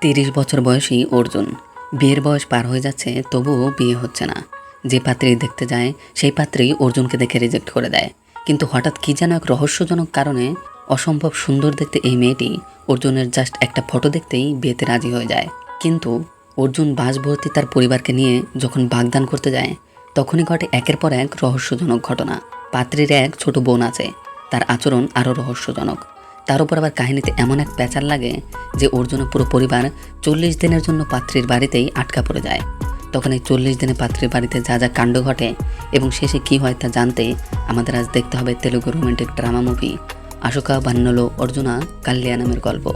তিরিশ বছর বয়সী অর্জুন। বিয়ের বয়স পার হয়ে যাচ্ছে, তবুও বিয়ে হচ্ছে না। যে পাত্রী দেখতে যায়, সেই পাত্রী অর্জুনকে দেখে রিজেক্ট করে দেয়। কিন্তু হঠাৎ কী যেন এক রহস্যজনক কারণে অসম্ভব সুন্দর দেখতে এই মেয়েটি অর্জুনের জাস্ট একটা ফটো দেখতেই বিয়েতে রাজি হয়ে যায়। কিন্তু অর্জুন বাসভর্তি তার পরিবারকে নিয়ে যখন বাগদান করতে যায়, তখনই ঘটে একের পর এক রহস্যজনক ঘটনা। পাত্রীর এক ছোট বোন আছে, তার আচরণ আরও রহস্যজনক। তার উপর আবার কাহিনীতে এমন এক প্যাচার লাগে যে ওর জন্য পুরো পরিবার চল্লিশ দিনের জন্য পাত্রীর বাড়িতেই আটকা পড়ে যায়। তখন এই চল্লিশ দিনে পাত্রীর বাড়িতে যা যা কাণ্ড ঘটে এবং শেষে কি হয় তা জানতে আমাদের আজ দেখতে হবে Telugu romantic drama movie. Ashoka, বান্নলো, Arjuna কাল্যাণমের গল্প।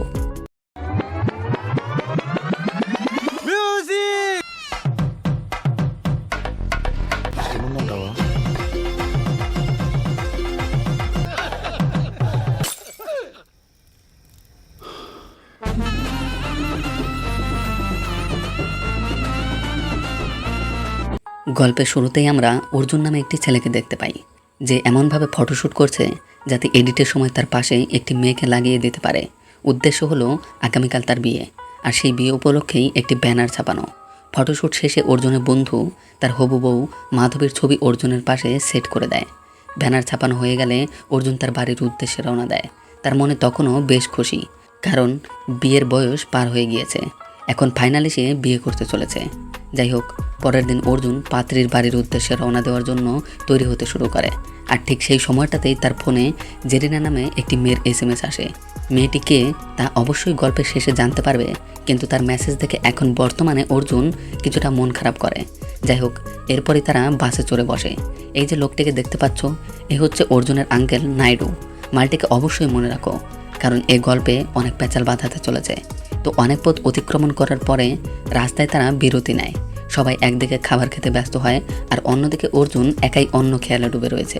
গল্পের শুরুতেই আমরা অর্জুন নামে একটি ছেলেকে দেখতে পাই, যে এমনভাবে ফটোশ্যুট করছে যাতে এডিটের সময় তার পাশে একটি মেয়েকে লাগিয়ে দিতে পারে। উদ্দেশ্য হলো আগামীকাল তার বিয়ে, আর সেই বিয়ে উপলক্ষেই একটি ব্যানার ছাপানো। ফটোশ্যুট শেষে অর্জুনের বন্ধু, তার হবু বউ মাধবীর ছবি অর্জুনের পাশে সেট করে দেয়। ব্যানার ছাপানো হয়ে গেলে অর্জুন তার বাড়ির উদ্দেশ্যে রওনা দেয়। তার মনে তখনও বেশ খুশি, কারণ বিয়ের বয়স পার হয়ে গিয়েছে। এখন ফাইনালি সে বিয়ে করতে চলেছে। যাই হোক পরের দিন অর্জুন পাত্রীর বাড়ির উদ্দেশ্যে রওনা দেওয়ার জন্য তৈরি হতে শুরু করে। আর ঠিক সেই সময়টাতেই তার ফোনে জেরিনা নামে একটি মেয়ের এস এম এস আসে। মেয়েটি কে তা অবশ্যই গল্পের শেষে জানতে পারবে, কিন্তু তার মেসেজ দেখে এখন বর্তমানে অর্জুন কিছুটা মন খারাপ করে। যাই হোক এরপরই তারা বাসে চড়ে বসে। এই যে লোকটিকে দেখতে পাচ্ছ, এ হচ্ছে অর্জুনের আঙ্কেল নাইডু। মালটিকে অবশ্যই মনে রাখো, কারণ এই গল্পে অনেক প্যাচাল বাঁধাতে চলেছে। তো অনেক পথ অতিক্রমণ করার পরে রাস্তায় তারা বিরতি নেয়। সবাই একদিকে খাবার খেতে ব্যস্ত হয় আর অন্যদিকে অর্জুন একাই অন্য খেয়ালে ডুবে রয়েছে।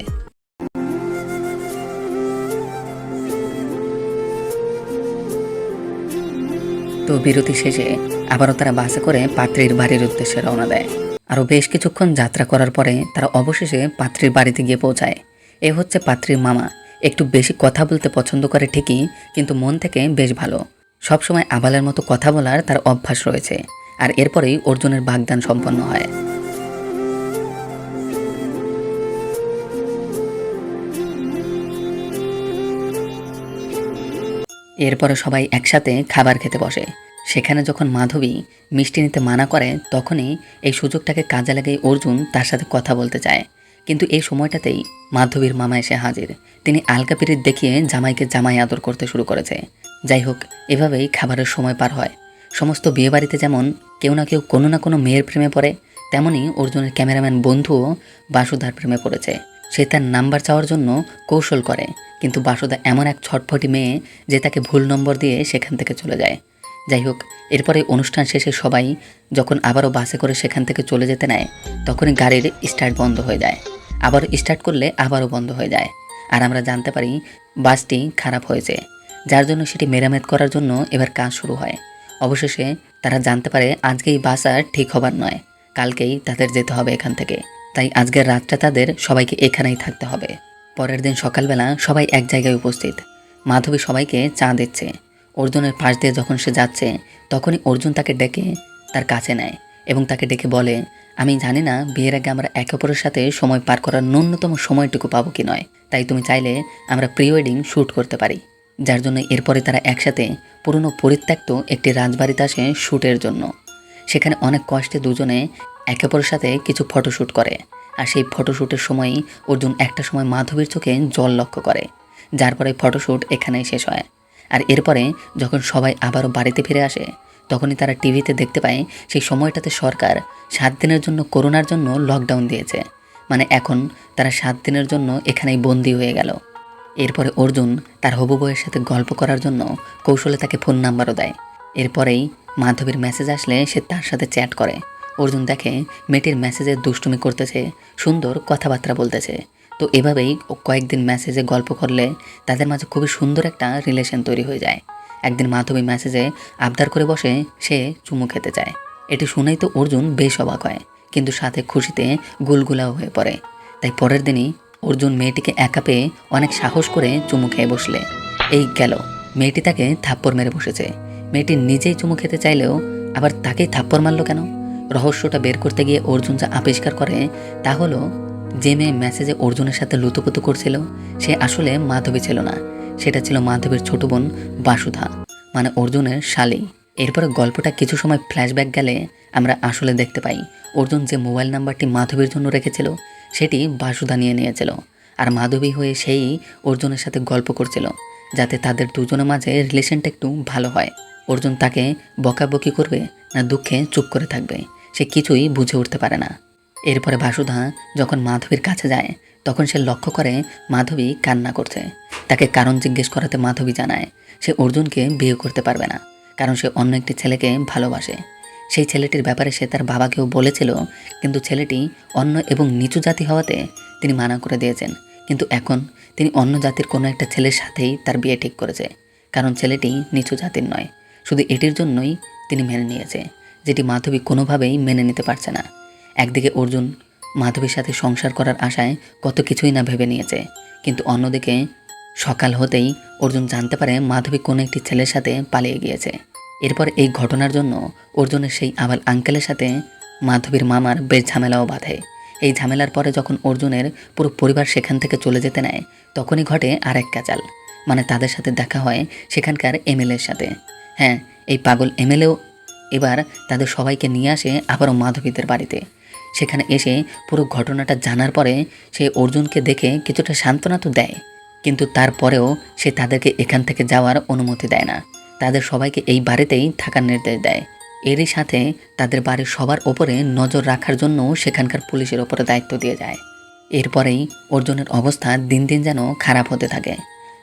তো বিরতি শেষে আবারও তারা বাসে করে পাত্রীর বাড়ির উদ্দেশ্যে রওনা দেয়। আরও বেশ কিছুক্ষণ যাত্রা করার পরে তারা অবশেষে পাত্রীর বাড়িতে গিয়ে পৌঁছায়। এ হচ্ছে পাত্রীর মামা। একটু বেশি কথা বলতে পছন্দ করে ঠিকই, কিন্তু মন থেকে বেশ ভালো। সবসময় আবালের মতো কথা বলার তার অভ্যাস রয়েছে, আর এরপরেই অর্জুনের বাগদান সম্পন্ন হয়। এরপরে সবাই একসাথে খাবার খেতে বসে। সেখানে যখন মাধবী মিষ্টি নিতে মানা করে, তখনই এই সুযোগটাকে কাজে লাগিয়ে অর্জুন তার সাথে কথা বলতে চায়। কিন্তু এই সময়টাতেই মাধবীর মামা এসে হাজির। তিনি আলকা পিরিত দেখিয়ে জামাইকে জামাই আদর করতে শুরু করেছে। যাই হোক, এভাবেই খাবারের সময় পার হয়। সমস্ত বিয়েবাড়িতে যেমন কেউ না কেউ কোনো না কোনো মেয়ের প্রেমে পড়ে তেমনই অর্জুনের ক্যামেরাম্যান বন্ধুও বাসুদার প্রেমে পড়েছে। সে তার নাম্বার চাওয়ার জন্য কৌশল করে, কিন্তু বাসুদা এমন এক ছটফটি মেয়ে যে তাকে ভুল নম্বর দিয়ে সেখান থেকে চলে যায়। যাই হোক এরপরে অনুষ্ঠান শেষে সবাই যখন আবারও বাসে করে সেখান থেকে চলে যেতে নেয়, তখনই গাড়ির স্টার্ট বন্ধ হয়ে যায়। আবার স্টার্ট করলে আবারও বন্ধ হয়ে যায়। আর আমরা জানতে পারি, বাসটি খারাপ হয়েছে। যার জন্য সেটি মেরামত করার জন্য এবার কাজ শুরু হয়। অবশেষে তারা জানতে পারে, আজকেই বাস আর ঠিক হবার নয়। কালকেই তাদের যেতে হবে এখান থেকে। তাই আজকের রাতটা তাদের সবাইকে এখানেই থাকতে হবে। পরের দিন সকালবেলা সবাই এক জায়গায় উপস্থিত। মাধবী সবাইকে চা দিচ্ছে। অর্জুনের পাশ দিয়ে যখন সে যাচ্ছে, তখনই অর্জুন তাকে ডেকে তার কাছে নেয় এবং তাকে ডেকে বলে, আমি জানি না বিয়ের আগে আমরা একে অপরের সাথে সময় পার করার ন্যূনতম সময়টুকু পাবো কি নয়। তাই তুমি চাইলে আমরা প্রি ওয়েডিং শ্যুট করতে পারি যার জন্য এরপরে তারা একসাথে পুরনো পরিত্যক্ত একটি রাজবাড়িতে আসে শ্যুটের জন্য। সেখানে অনেক কষ্টে দুজনে একে অপরের সাথে কিছু ফটোশ্যুট করে। আর সেই ফটোশ্যুটের সময়ই অর্জুন একটা সময় মাধবীর চোখে জল লক্ষ্য করে, যার পরে ফটোশ্যুট এখানেই শেষ হয়। আর এরপরে যখন সবাই আবারও বাড়িতে ফিরে আসে, তখনই তারা টিভিতে দেখতে পায় সেই সময়টাতে সরকার সাত দিনের জন্য করোনার জন্য লকডাউন দিয়েছে। মানে এখন তারা সাত দিনের জন্য এখানেই বন্দি হয়ে গেল। এরপরে অর্জুন তার হবু বইয়ের সাথে গল্প করার জন্য কৌশলে তাকে ফোন নাম্বারও দেয়। এরপরেই মাধবীর মেসেজ আসলে সে তার সাথে চ্যাট করে। অর্জুন দেখে মেয়েটির মেসেজে দুষ্টুমি করতেছে, সুন্দর কথাবার্তা বলতেছে। তো এভাবেই কয়েকদিন মেসেজে গল্প করলে তাদের মাঝে খুবই সুন্দর একটা রিলেশন তৈরি হয়ে যায়। একদিন মাধবী মেসেজে আবদার করে বসে সে চুমু খেতে চায়। এটি শুনেই তো অর্জুন বেশ অবাক হয়, কিন্তু সাথে খুশিতে গুলগুলাও হয়ে পড়ে। তাই পরের দিনই অর্জুন মেয়েটিকে একা পেয়ে অনেক সাহস করে চুমু খেয়ে বসলে। এই গেল, মেয়েটি তাকে থাপ্পড় মেরে বসেছে। মেয়েটি নিজেই চুমু খেতে চাইলেও আবার তাকেই থাপ্পড় মারলো কেন? রহস্যটা বের করতে গিয়ে অর্জুন যা আবিষ্কার করে তা হলো যে মেয়ে মেসেজে অর্জুনের সাথে লুতুপুতু করছিল, সে আসলে মাধবী ছিল না। সেটা ছিল মাধবীর ছোট বোন বাসুধা মানে অর্জুনের শালী। এরপরে গল্পটা কিছু সময় ফ্ল্যাশব্যাক গেলে আমরা আসলে দেখতে পাই, অর্জুন যে মোবাইল নাম্বারটি মাধবীর জন্য রেখেছিল, সেটি বাসুধা নিয়ে নিয়েছিল। আর মাধবী হয়ে সেই অর্জুনের সাথে গল্প করছিল, যাতে তাদের দুজনের মাঝে রিলেশনটা একটু ভালো হয়। অর্জুন তাকে বকাবকি করবে না দুঃখে চুপ করে থাকবে, সে কিছুই বুঝে উঠতে পারে না। এরপরে বাসুধা যখন মাধবীর কাছে যায়, তখন সে লক্ষ্য করে মাধবী কান্না করছে। তাকে কারণ জিজ্ঞেস করাতে মাধবী জানায়, সে অর্জুনকে বিয়ে করতে পারবে না, কারণ সে অন্য একটি ছেলেকে ভালোবাসে। সেই ছেলেটির ব্যাপারে সে তার বাবাকেও বলেছিল, কিন্তু ছেলেটি অন্য এবং নিচু জাতি হওয়াতে তিনি মানা করে দিয়েছেন। কিন্তু এখন তিনি অন্য জাতির কোনো একটা ছেলের সাথেই তার বিয়ে ঠিক করেছে, কারণ ছেলেটি নিচু জাতির নয়। শুধু এটির জন্যই তিনি মেনে নিয়েছে, যেটি মাধবী কোনোভাবেই মেনে নিতে পারছে না। একদিকে অর্জুন মাধবীর সাথে সংসার করার আশায় কত কিছুই না ভেবে নিয়েছে, কিন্তু অন্যদিকে সকাল হতেই অর্জুন জানতে পারে মাধবী কোনো একটি ছেলের সাথে পালিয়ে গিয়েছে। এরপর এই ঘটনার জন্য অর্জুনের সেই আবাল আঙ্কেলের সাথে মাধবীর মামার বেশ ঝামেলাও বাঁধে। এই ঝামেলার পরে যখন অর্জুনের পুরো পরিবার সেখান থেকে চলে যেতে নেয়, তখনই ঘটে আর এক কাচাল মানে তাদের সাথে দেখা হয় সেখানকার এমএলএর সাথে। হ্যাঁ এই পাগল এমএলএও এবার তাদের সবাইকে নিয়ে আসে আবারও মাধবীদের বাড়িতে। সেখানে এসে পুরো ঘটনাটা জানার পরে সে অর্জুনকে দেখে কিছুটা সান্ত্বনা তো দেয়। কিন্তু তারপরেও সে তাদেরকে এখান থেকে যাওয়ার অনুমতি দেয় না। তাদের সবাইকে এই বাড়িতেই থাকার নির্দেশ দেয়। এরই সাথে তাদের বাড়ির সবার ওপরে নজর রাখার জন্য সেখানকার পুলিশের ওপরে দায়িত্ব দিয়ে যায়। এরপরেই অর্জুনের অবস্থা দিন দিন যেন খারাপ হতে থাকে।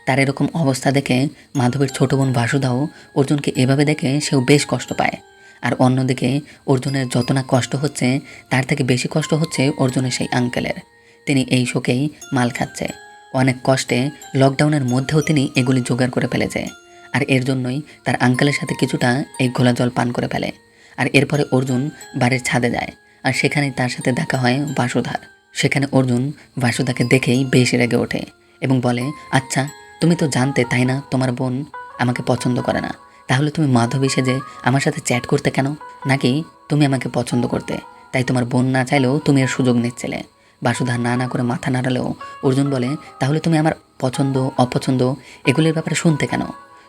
তার এরকম অবস্থা দেখে মাধবের ছোট বোন বাসুদাও অর্জুনকে এভাবে দেখে সেও বেশ কষ্ট পায়। আর অন্যদিকে অর্জুনের যত না কষ্ট হচ্ছে, তার থেকে বেশি কষ্ট হচ্ছে অর্জুনের সেই আঙ্কেলের। তিনি এই শোকেই মাল খাচ্ছে। অনেক কষ্টে লকডাউনের মধ্যেও তিনি এগুলি জোগাড় করে ফেলেছে। আর এর জন্যই তার আঙ্কেলের সাথে কিছুটা এই ঘোলা জল পান করে ফেলে। আর এরপরে অর্জুন বাড়ির ছাদে যায় আর সেখানেই তার সাথে দেখা হয় বাসুধার। সেখানে অর্জুন বাসুদাকে দেখেই বেশ রেগে ওঠে এবং বলে আচ্ছা তুমি তো জানতে তাই না তোমার বোন আমাকে পছন্দ করে না। তাহলে তুমি মাধবী সেজে আমার সাথে চ্যাট করতে কেন? নাকি তুমি আমাকে পছন্দ করতে। তাই তোমার বোন না চাইলেও তুমি এর সুযোগ নিচ্ছিলে। বাসুধা না না করে মাথা নাড়ালেও অর্জুন বলে, তাহলে তুমি আমার পছন্দ, অপছন্দ এগুলির ব্যাপারে শুনতে কেন?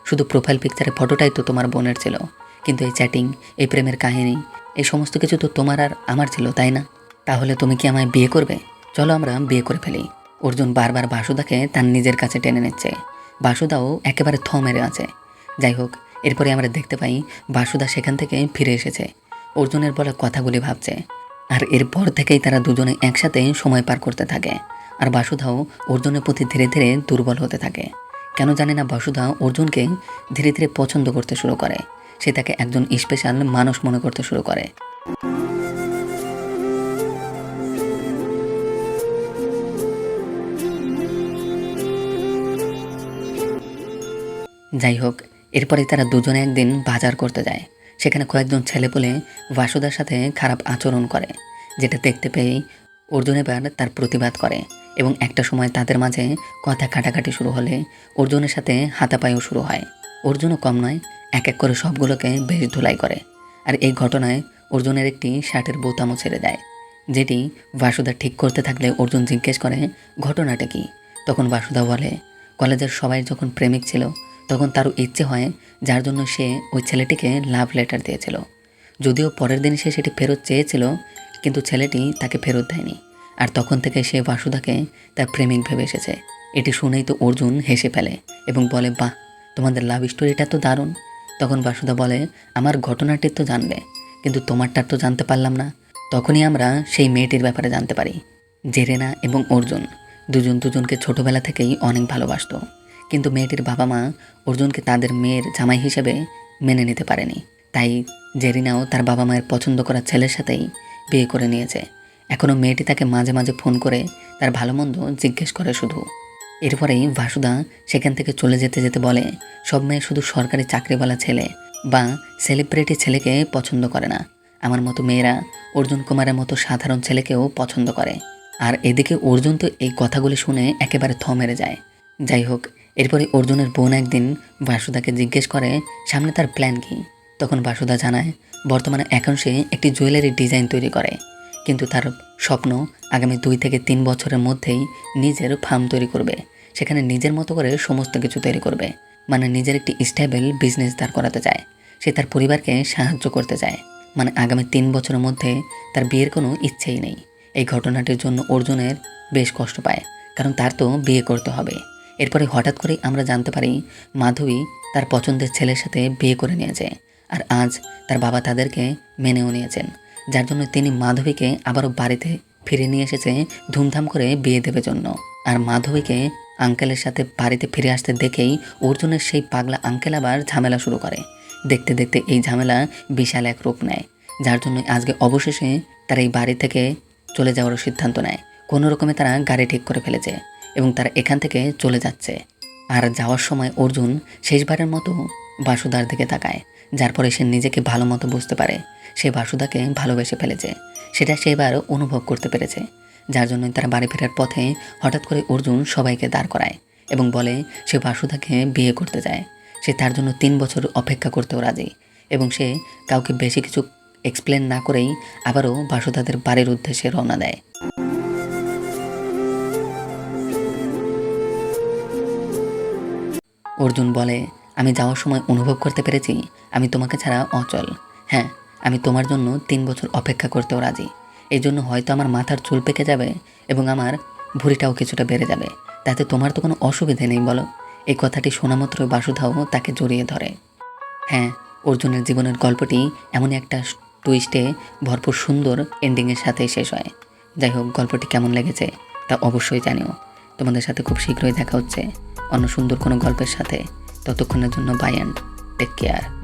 শুধু প্রোফাইল পিকচারের ফটোটাই তো তোমার বোনের ছিল। কিন্তু এই চ্যাটিং এই প্রেমের কাহিনী, এই সমস্ত কিছু তো তোমার আর আমার ছিল, তাই না? তাহলে তুমি কি আমায় বিয়ে করবে? চলো আমরা বিয়ে করে ফেলি। অর্জুন বারবার বাসুদাকে তার নিজের কাছে টেনে নিচ্ছে। বাসুদাও একেবারে থ মেরে আছে। যাই হোক এরপরে আমরা দেখতে পাই বাসুদা সেখান থেকে ফিরে এসেছে। অর্জুনের বলা কথাগুলি ভাবছে। আর এরপর থেকেই তারা দুজনে একসাথে সময় পার করতে থাকে। আর বাসুধাও অর্জুনের প্রতি ধীরে ধীরে দুর্বল হতে থাকে। কেন জানে না বাসুধা অর্জুনকে ধীরে ধীরে পছন্দ করতে শুরু করে। সে তাকে একজন স্পেশাল মানুষ মনে করতে শুরু করে। যাই হোক এরপরে তারা দুজনে একদিন বাজার করতে যায়। সেখানে কয়েকজন ছেলে বলে বাসুদার সাথে খারাপ আচরণ করে, যেটা দেখতে পেয়েই অর্জুন এবার তার প্রতিবাদ করে এবং একটা সময় তাদের মাঝে কথা কাটাকাটি শুরু হলে অর্জুনের সাথে হাতাপাইও শুরু হয়। অর্জুনও কম নয়, এক এক করে সবগুলোকে বেশ ধুলাই করে। আর এই ঘটনায় অর্জুনের একটি শার্টের বোতামও ছেড়ে দেয়, যেটি বাসুদা ঠিক করতে থাকলে অর্জুন জিজ্ঞেস করে, ঘটনাটা কি? তখন বাসুদা বলে, কলেজের সবাই যখন প্রেমিক ছিল তখন তার ইচ্ছে হয়, যার জন্য সে ওই ছেলেটিকে লাভ লেটার দিয়েছিল। যদিও পরের দিন সে সেটি ফেরত চেয়েছিল, কিন্তু ছেলেটি তাকে ফেরত দেয়নি। আর তখন থেকে সে বাসুদাকে তার প্রেমিক ভেবে এসেছে। এটি শুনেই তো অর্জুন হেসে ফেলে এবং বলে, বাহ, তোমাদের লাভ স্টোরিটা তো দারুণ। তখন বাসুদা বলে, আমার ঘটনাটি তো জানবে, কিন্তু তোমারটার তো জানতে পারলাম না। তখনই আমরা সেই মেয়েটির ব্যাপারে জানতে পারি। জেরেনা এবং অর্জুন দুজন দুজনকে ছোটবেলা থেকেই অনেক ভালোবাসতো। কিন্তু মেয়েটির বাবা মা অর্জুনকে তাদের মেয়ের জামাই হিসেবে মেনে নিতে পারেনি। তাই জেরিনাও তার বাবা মায়ের পছন্দ করা ছেলের সাথেই বিয়ে করে নিয়েছে। এখনও মেয়েটি তাকে মাঝে মাঝে ফোন করে তার ভালো মন্দ জিজ্ঞেস করে শুধু। এরপরেই বাসুদা সেখান থেকে চলে যেতে যেতে বলে, সব মেয়ে শুধু সরকারি চাকরিওয়ালা ছেলে বা সেলিব্রিটি ছেলেকে পছন্দ করে না। আমার মতো মেয়েরা অর্জুন কুমারের মতো সাধারণ ছেলেকেও পছন্দ করে। আর এদিকে অর্জুন তো এই কথাগুলি শুনে একেবারে থ মেরে যায়। যাই হোক এরপরে অর্জুনের বোন একদিন বাসুদাকে জিজ্ঞেস করে, সামনে তার প্ল্যান কি? তখন বাসুদা জানায়, বর্তমানে এখন সে একটি জুয়েলারি ডিজাইন তৈরি করে। কিন্তু তার স্বপ্ন আগামী দুই থেকে তিন বছরের মধ্যেই নিজের ফার্ম তৈরি করবে। সেখানে নিজের মতো করে সমস্ত কিছু তৈরি করবে। মানে নিজের একটি স্টেবল বিজনেস দাঁড় করাতে চায়। সে তার পরিবারকে সাহায্য করতে চায়। মানে আগামী তিন বছরের মধ্যে তার বিয়ের কোনো ইচ্ছেই নেই। এই ঘটনাটির জন্য অর্জুনের বেশ কষ্ট পায়। কারণ তার তো বিয়ে করতে হবে। এরপরে হঠাৎ করে আমরা জানতে পারি মাধবী তার পছন্দের ছেলের সাথে বিয়ে করে নিয়েছে আর আজ তার বাবা তাদেরকে মেনেও নিয়েছেন, যার জন্য তিনি মাধবীকে আবারও বাড়িতে ফিরে নিয়ে এসেছে ধুমধাম করে বিয়ে দেবে জন্য। আর মাধবীকে আঙ্কেলের সাথে বাড়িতে ফিরে আসতে দেখেই অর্জুনের সেই পাগলা আঙ্কেল আবার ঝামেলা শুরু করে। দেখতে দেখতে এই ঝামেলা বিশাল এক রূপ নেয়, যার জন্য আজকে অবশেষে তারা এই বাড়ি থেকে চলে যাওয়ার সিদ্ধান্ত নেয়। কোনো রকমে তারা গাড়ি ঠিক করে ফেলেছে। এবং তারা এখান থেকে চলে যাচ্ছে। আর যাওয়ার সময় অর্জুন শেষবারের মতো বাসুদার দিকে তাকায়, যার পরে সে নিজেকে ভালো মতো বুঝতে পারে। সে বাসুদাকে ভালোবেসে ফেলেছে। সেটা সে এবার অনুভব করতে পেরেছে, যার জন্য তারা বাড়ি ফেরার পথে হঠাৎ করে অর্জুন সবাইকে দাঁড় করায় এবং বলে, সে বাসুদাকে বিয়ে করতে যায়। সে তার জন্য তিন বছর অপেক্ষা করতেও রাজি। এবং সে কাউকে বেশি কিছু এক্সপ্লেন না করেই আবারও বাসুদাদের বাড়ির উদ্দেশ্যে রওনা দেয়। অর্জুন বলে, আমি যাওয়ার সময় অনুভব করতে পেরেছি, আমি তোমাকে ছাড়া অচল। হ্যাঁ আমি তোমার জন্য তিন বছর অপেক্ষা করতেও রাজি। এই জন্য হয়তো আমার মাথার চুল পেকে যাবে এবং আমার ভুঁড়িটাও কিছুটা বেড়ে যাবে। তাতে তোমার তো কোনো অসুবিধে নেই, বলো? এই কথাটি শোনামাত্র বাসুধাও তাকে জড়িয়ে ধরে। হ্যাঁ অর্জুনের জীবনের গল্পটি এমনই একটা টুইস্টে ভরপুর সুন্দর এন্ডিংয়ের সাথে শেষ হয়। যাই হোক, গল্পটি কেমন লেগেছে তা অবশ্যই জানিও। তোমাদের সাথে খুব শীঘ্রই দেখা হচ্ছে। অন্য সুন্দর কোনো গল্পের সাথে ততক্ষণের জন্য বাই অ্যান্ড টেক কেয়ার।